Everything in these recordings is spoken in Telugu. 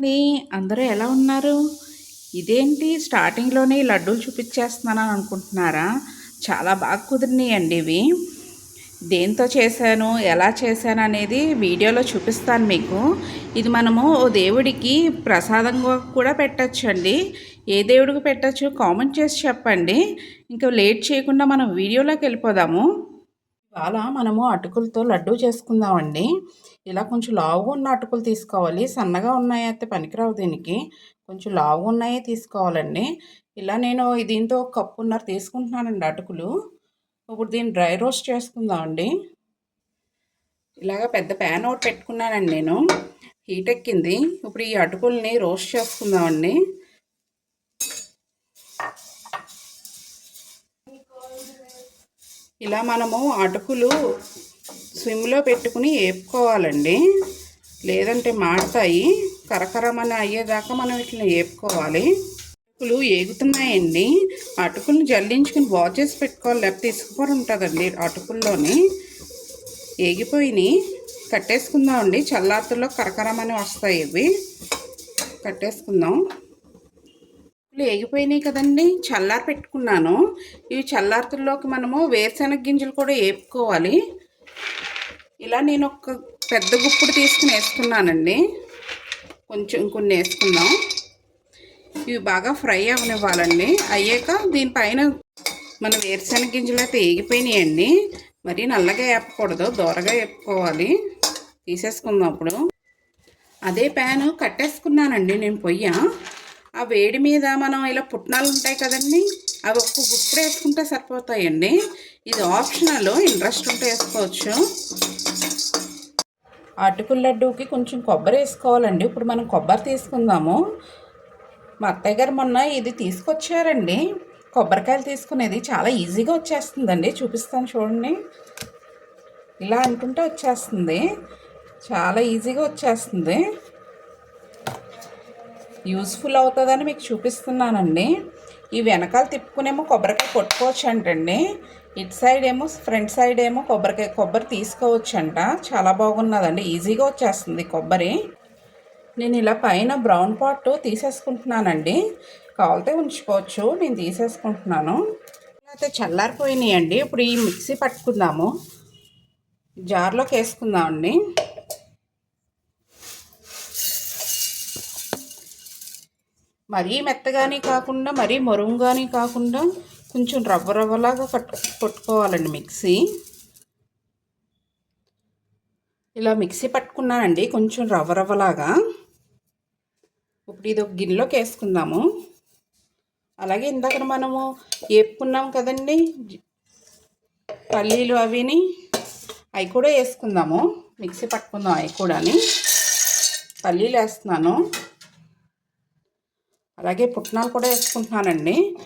అండి అందరూ ఎలా ఉన్నారు? ఇదేంటి? స్టార్టింగ్లోనే ఈ లడ్డూలు చూపించేస్తున్నానని అనుకుంటున్నారా? చాలా బాగా కుదిరినాయండి ఇవి. దేంతో చేశాను? ఎలా చేశాను అనేది వీడియోలో చూపిస్తాను మీకు. ఇది మనము ఓ దేవుడికి ప్రసాదంగా కూడా పెట్టచ్చు అండి ఏ దేవుడికి పెట్టచ్చు కామెంట్ చేసి చెప్పండి. ఇంకా లేట్ చేయకుండా మనం వీడియోలోకి వెళ్ళిపోదాము. ఇవాళ మనము అటుకులతో లడ్డూ చేసుకుందామండి. ఇలా కొంచెం లావుగా ఉన్న అటుకులు తీసుకోవాలి. సన్నగా ఉన్నాయి అయితే పనికిరావు దీనికి. కొంచెం లావుగా ఉన్నాయే తీసుకోవాలండి. ఇలా నేను దీంతో కప్పున్నర తీసుకుంటున్నానండి అటుకులు. ఇప్పుడు దీన్ని డ్రై రోస్ట్ చేసుకుందామండి. ఇలాగ పెద్ద ప్యాన్ ఒకటి పెట్టుకున్నానండి నేను. హీట్ ఎక్కింది. ఇప్పుడు ఈ అటుకుల్ని రోస్ట్ చేసుకుందామండి. ఇలా మనము అటుకులు స్విమ్లో పెట్టుకుని వేపుకోవాలండి లేదంటే మాడతాయి. కరకరమని అయ్యేదాకా మనం ఇట్లా వేపుకోవాలి అటుకులు ఏగుతున్నాయండి. అటుకులను జల్లించుకుని వాష్ చేసి పెట్టుకోవాలి. లేకపోతే ఇసుకపొర ఉంటుందండి అటుకుల్లోని. ఏగిపోయినాయి కట్టేసుకుందామండి. చల్లార్తుల్లో కరకరమని వస్తాయి ఇవి. కట్టేసుకుందాం. ఏగిపోయినాయి కదండి. చల్లారి పెట్టుకున్నాను. ఇవి చల్లార్తుల్లోకి మనము వేరుశనగ గింజలు కూడా వేపుకోవాలి. ఇలా నేను ఒక పెద్ద గుప్పుడు తీసుకుని వేసుకున్నానండి. కొంచెం కొన్ని వేసుకుందాం. ఇవి బాగా ఫ్రై అవనివ్వాలండి. అయ్యాక దీనిపైన మన వేరుశనగ గింజలు అయితే వేగిపోయినాయండి. మరీ నల్లగా వేపకూడదు. దూరగా వేపుకోవాలి. తీసేసుకుందాం అప్పుడు అదే ప్యాను కట్టేసుకున్నానండి నేను పొయ్య. ఆ వేడి మీద మనం ఇలా పుట్నాలు ఉంటాయి కదండి అవి ఒక్క గుప్పుడు వేసుకుంటే సరిపోతాయండి. ఇది ఆప్షనల్ ఇంట్రెస్ట్ ఉంటే వేసుకోవచ్చు. అటుకుల లడ్డూకి కొంచెం కొబ్బరి వేసుకోవాలండి. ఇప్పుడు మనం కొబ్బరి తీసుకుందాము. మా అత్తయ్య గారు మొన్న ఇది తీసుకొచ్చారండి. కొబ్బరికాయలు తీసుకునేది చాలా ఈజీగా వచ్చేస్తుందండి. చూపిస్తాను చూడండి. ఇలా అనుకుంటే వచ్చేస్తుంది. చాలా ఈజీగా వచ్చేస్తుంది. యూస్ఫుల్ అవుతుందని మీకు చూపిస్తున్నానండి. ఈ వెనకాల తిప్పుకునేమో కొబ్బరికాయ కొట్టుకోవచ్చు అంటండి ఇటు సైడ్ ఏమో ఫ్రంట్ సైడ్ ఏమో కొబ్బరికాయ కొబ్బరి తీసుకోవచ్చు అంట చాలా బాగున్నదండి. ఈజీగా వచ్చేస్తుంది కొబ్బరి. నేను ఇలా పైన బ్రౌన్ పాట్ తీసేసుకుంటున్నానండి. కావాలితే ఉంచుకోవచ్చు. నేను తీసేసుకుంటున్నాను. అయితే చల్లారిపోయినాయి అండి ఇప్పుడు ఈ మిక్సీ పట్టుకుందాము. జార్లోకి వేసుకుందామండి. మరీ మెత్తగాని కాకుండా మరీ మరుంగాని కాకుండా కొంచెం రవ్వ రవ్వలాగా కట్టు కొట్టుకోవాలండి మిక్సీ. ఇలా మిక్సీ పట్టుకున్నానండి కొంచెం రవ్వ రవ్వలాగా. ఇప్పుడు ఇది ఒక గిన్నెలోకి వేసుకుందాము. అలాగే ఇందాక మనము వేపుకున్నాం కదండి పల్లీలు అవిని అవి కూడా వేసుకుందాము. మిక్సీ పట్టుకుందాం అవి కూడా పల్లీలు వేస్తున్నాను. అలాగే పుట్నాలు కూడా వేసుకుంటున్నానండి.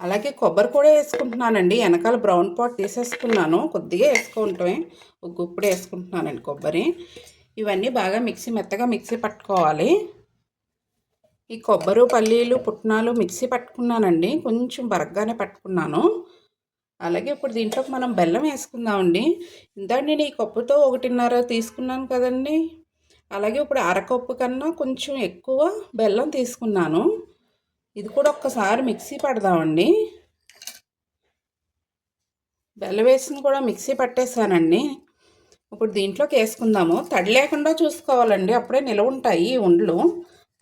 అలాగే కొబ్బరి కూడా వేసుకుంటున్నానండి. వెనకాల బ్రౌన్ పాట్ తీసేసుకున్నాను. కొద్దిగా వేసుకుంటామే ఒక గుప్పుడు వేసుకుంటున్నానండి కొబ్బరి. ఇవన్నీ బాగా మిక్సీ మెత్తగా మిక్సీ పట్టుకోవాలి. ఈ కొబ్బరి పల్లీలు పుట్నాలు మిక్సీ పట్టుకున్నానండి. కొంచెం బరగ్గానే పట్టుకున్నాను. అలాగే ఇప్పుడు దీంట్లో మనం బెల్లం వేసుకుందామండి. ఇందాక నేను ఈ కప్పుతో ఒకటిన్నర తీసుకున్నాను కదండి. అలాగే ఇప్పుడు అరకప్పు కన్నా కొంచెం ఎక్కువ బెల్లం తీసుకున్నాను. ఇది కూడా ఒక్కసారి మిక్సీ పడదామండి. బెల్లం వేసింది కూడా మిక్సీ పట్టేసానండి. ఇప్పుడు దీంట్లోకి వేసుకుందాము. తడి లేకుండా చూసుకోవాలండి. అప్పుడే నిలవ ఉంటాయి ఈ ఉండలు.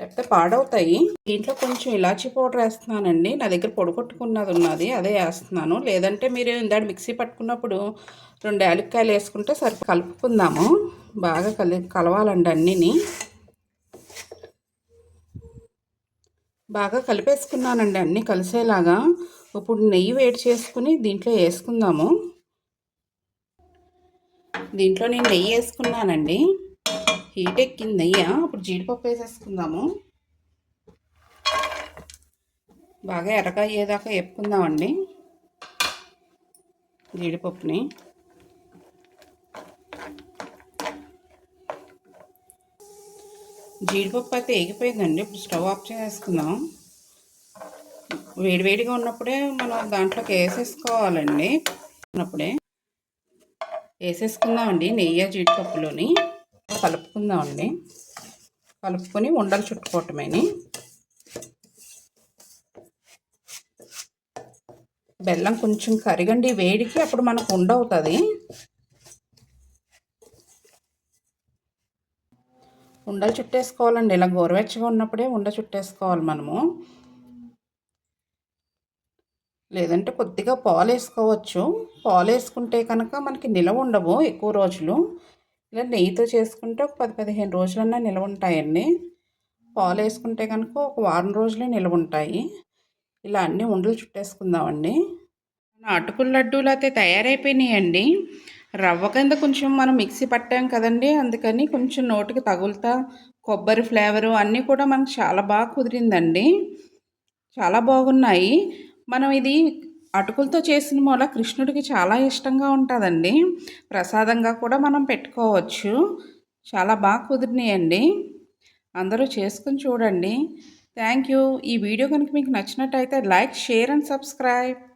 లేకపోతే పాడవుతాయి. దీంట్లో కొంచెం ఇలాచీ పౌడర్ వేస్తున్నానండి. నా దగ్గర పొడగొట్టుకున్నది ఉన్నది అదే వేస్తున్నాను. లేదంటే మీరు ఇందాడు మిక్సీ పట్టుకున్నప్పుడు రెండు యాలక్కాయలు వేసుకుంటే సరిపో కలుపుకుందాము. బాగా కలి కలవాలండి అన్నీని. బాగా కలిపేసుకున్నానండి అన్నీ కలిసేలాగా. ఇప్పుడు నెయ్యి వేడి చేసుకుని దీంట్లో వేసుకుందాము. దీంట్లో నేను నెయ్యి వేసుకున్నానండి. హీట్ ఎక్కింది నెయ్యి ఇప్పుడు జీడిపప్పు వేసేసుకుందాము. బాగా ఎర్రగా అయ్యేదాకా ఎప్పుకుందామండి జీడిపప్పుని. జీడిపప్పు అయితే ఎగిపోయిందండి ఇప్పుడు స్టవ్ ఆఫ్ చేసేసుకుందాం. వేడివేడిగా ఉన్నప్పుడే మనం దాంట్లోకి వేసేసుకోవాలండి. ఉన్నప్పుడే వేసేసుకుందామండి నెయ్యి జీడిపప్పులోని. కలుపుకుందామండి. కలుపుకొని ఉండలు చుట్టుకోవటమేని. బెల్లం కొంచెం కరిగండి వేడికి అప్పుడు మనకు ఉండవుతుంది. ఉండలు చుట్టేసుకోవాలండి ఇలా గోరువెచ్చగా ఉన్నప్పుడే ఉండ చుట్టేసుకోవాలి మనము. లేదంటే కొద్దిగా పాలు వేసుకోవచ్చు పాలు వేసుకుంటే కనుక మనకి నిలవ ఉండవు ఎక్కువ రోజులు. ఇలా నెయ్యితో చేసుకుంటే ఒక పది పదిహేను రోజులన్నా నిల్వ ఉంటాయండి. పాలు వేసుకుంటే కనుక ఒక వారం రోజులే నిల్వ ఉంటాయి. ఇలా అన్నీ ఉండలు చుట్టేసుకుందామండి. అటుకుల లడ్డూలు అయితే తయారైపోయినాయండి. రవ్వ కింద కొంచెం మనం మిక్సీ పట్టాం కదండి. అందుకని కొంచెం నోటికి తగులుతా కొబ్బరి ఫ్లేవరు అన్నీ కూడా మనకు చాలా బాగా కుదిరిందండి. చాలా బాగున్నాయి. మనం ఇది అటుకులతో చేసిన మూల కృష్ణుడికి చాలా ఇష్టంగా ఉంటుందండి. ప్రసాదంగా కూడా మనం పెట్టుకోవచ్చు. చాలా బాగా కుదిరినాయండి. అందరూ చేసుకుని చూడండి. Thank you. ఈ వీడియో కనుక మీకు నచ్చినట్టయితే లైక్ షేర్ అండ్ సబ్స్క్రైబ్.